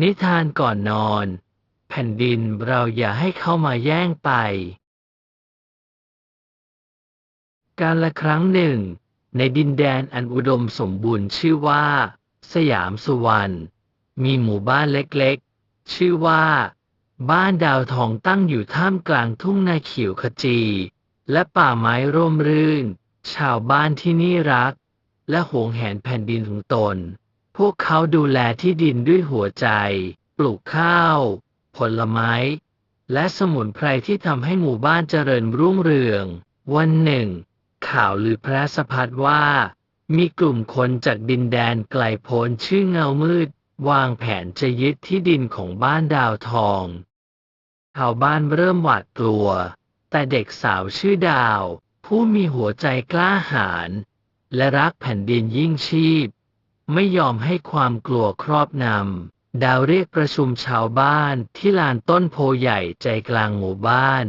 นิทานก่อนนอน แผ่นดินเราอย่าให้เข้ามาแย่งไป การละครั้งหนึ่ง ในดินแดนอันอุดมสมบูรณ์ชื่อว่า สยามสุวรรณมีหมู่บ้านเล็กๆ ชื่อว่า บ้านดาวทองตั้งอยู่ท่ามกลางทุ่งนาเขียวขจี และป่าไม้ร่มรื่น ชาวบ้านที่นี่รัก และหวงแหนแผ่นดินของตน พวกเขาดูแลที่ดินด้วยหัวใจ ปลูกข้าว ผลไม้ และสมุนไพรที่ทำให้หมู่บ้านเจริญรุ่งเรือง วันหนึ่ง ข่าวลือแพร่สะพัดว่า มีกลุ่มคนจากดินแดนไกลโพ้นชื่อเงามืด วางแผนจะยึดที่ดินของบ้านดาวทองชาวบ้านเริ่มหวาดกลัว แต่เด็กสาวชื่อดาว ผู้มีหัวใจกล้าหาญและรักแผ่นดินยิ่งชีพ ไม่ยอมให้ความกลัวครอบนำ ดาวเรียกประชุมชาวบ้านที่ลานต้นโพใหญ่ใจกลางหมู่บ้าน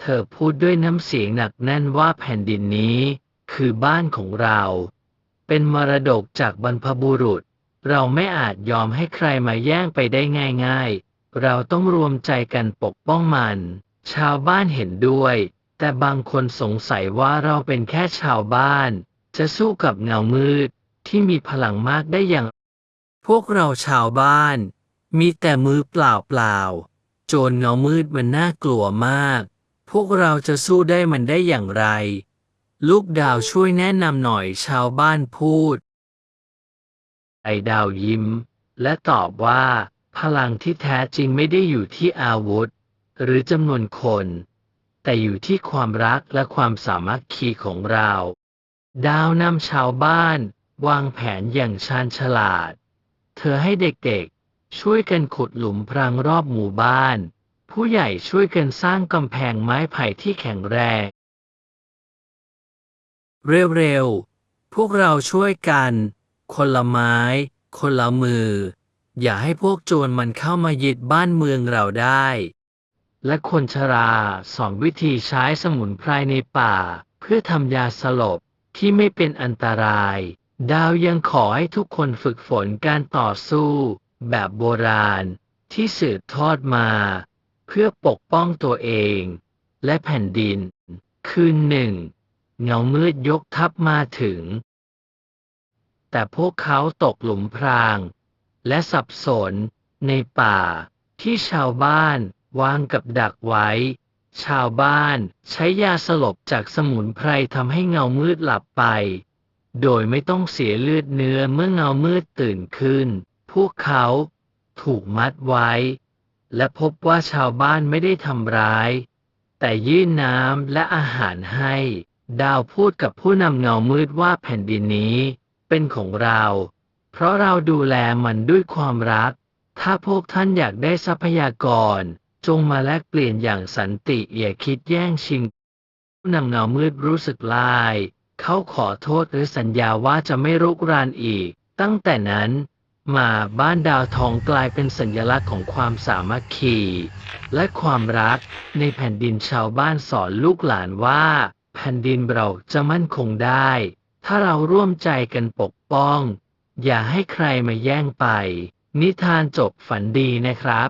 เธอพูดด้วยน้ำเสียงหนักแน่นว่าแผ่นดินนี้ คือบ้านของเรา เป็นมรดกจากบรรพบุรุษ เราไม่อาจยอมให้ใครมาแย่งไปได้ง่าย ๆ เราต้องรวมใจกันปกป้องมัน ชาวบ้านเห็นด้วย แต่บางคนสงสัยว่าเราเป็นแค่ชาวบ้าน จะสู้กับเงามืด ที่มีพลังมากได้อย่าง พวกเราชาวบ้าน มีแต่มือเปล่าเปล่าๆโจรเงามืดมันน่ากลัวมาก พวกเราจะสู้ได้มันได้อย่างไร ลูกดาวช่วยแนะนำหน่อยชาวบ้านพูด ไอดาวยิ้ม และตอบว่า พลังที่แท้จริงไม่ได้อยู่ที่อาวุธ หรือจำนวนคน แต่อยู่ที่ความรักและความสามัคคีของเรา ดาวนำชาวบ้าน วางแผนอย่างชาญฉลาด เธอให้เด็กๆ ช่วยกันขุดหลุมพรางรอบหมู่บ้าน ผู้ใหญ่ช่วยกันสร้างกำแพงไม้ไผ่ที่แข็งแรง เร็วๆ พวกเราช่วยกัน คนละไม้ คนละมือ อย่าให้พวกโจรมันเข้ามายึดบ้านเมืองเราได้ และคนชราสอนวิธีใช้สมุนไพรในป่า เพื่อทำยาสลบที่ไม่เป็นอันตราย ดาวยังขอให้ทุกคนฝึกฝนการต่อสู้ แบบโบราณ ที่สืบทอดมา เพื่อปกป้องตัวเอง และแผ่นดิน คืนหนึ่ง เงามืดยกทัพมาถึง แต่พวกเขาตกหลุมพราง และสับสนในป่าที่ชาวบ้านวางกับดักไว้ ชาวบ้านใช้ยาสลบจากสมุนไพรทำให้เงามืดหลับไป โดยไม่ต้องเสียเลือดเนื้อเมื่อเงามืดตื่นขึ้น พวกเขาถูกมัดไว้ และพบว่าชาวบ้านไม่ได้ทำร้าย แต่ยื่นน้ำและอาหารให้ ดาวพูดกับผู้นำเงามืดว่าแผ่นดินนี้ เป็นของเรา เพราะเราดูแลมันด้วยความรัก ถ้าพวกท่านอยากได้ทรัพยากร จงมาแลกเปลี่ยนอย่างสันติอย่าคิดแย่งชิงผู้นำเงามืดรู้สึกลาย เขาขอโทษหรือสัญญาว่าจะไม่รุกรานอีก ตั้งแต่นั้น มาบ้านดาวทองกลายเป็นสัญลักษณ์ของความสามัคคี และความรักในแผ่นดินชาวบ้านสอนลูกหลานว่า แผ่นดินเราจะมั่นคงได้ ถ้าเราร่วมใจกันปกป้อง อย่าให้ใครมาแย่งไป นิทานจบฝันดีนะครับ